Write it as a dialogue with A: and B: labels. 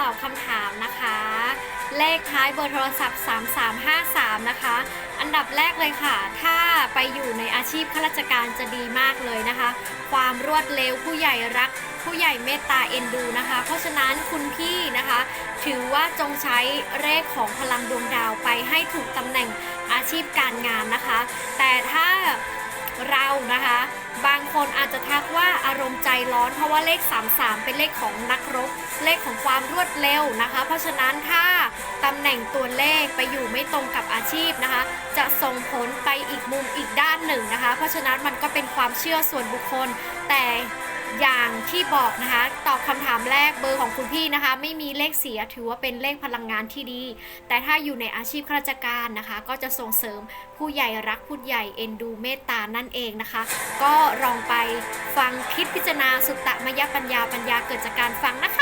A: ตอบคำถามนะคะ เลขท้ายเบอร์โทรศัพท์ 3353 นะคะ อันดับแรกเลยค่ะ ถ้าไปอยู่ในอาชีพข้าราชการจะดีมากเลยนะคะ ความรวดเร็วผู้ใหญ่รักผู้ใหญ่เมตตาเอ็นดูนะคะ เพราะฉะนั้นคุณพี่นะคะ ถือว่าจงใช้เลขของพลังดวงดาวไปให้ถูกตำแหน่งอาชีพการงานนะคะ แต่ถ้าเรานะคะ บางคนอาจจะท ร้อน เพราะว่าเลข 33 เป็นเลขของนักรบ เลขของความรวดเร็วนะคะ เพราะฉะนั้นถ้าตำแหน่งตัวเลขไปอยู่ไม่ตรงกับอาชีพนะคะ จะส่งผลไปอีกมุมอีกด้านหนึ่งนะคะ เพราะฉะนั้นมันก็เป็นความเชื่อส่วนบุคคล แต่ อย่างที่บอกนะคะ ตอบคำถามแรกเบอร์ของคุณพี่นะคะ ไม่มีเลขเสียถือว่าเป็นเลขพลังงานที่ดี แต่ถ้าอยู่ในอาชีพข้าราชการนะคะ ก็จะส่งเสริมผู้ใหญ่รักผู้ใหญ่เอ็นดูเมตตานั่นเองนะคะ ก็ลองไปฟังคิดพิจารณาสุตตะมยปัญญาปัญญาเกิดจากการฟังนะคะ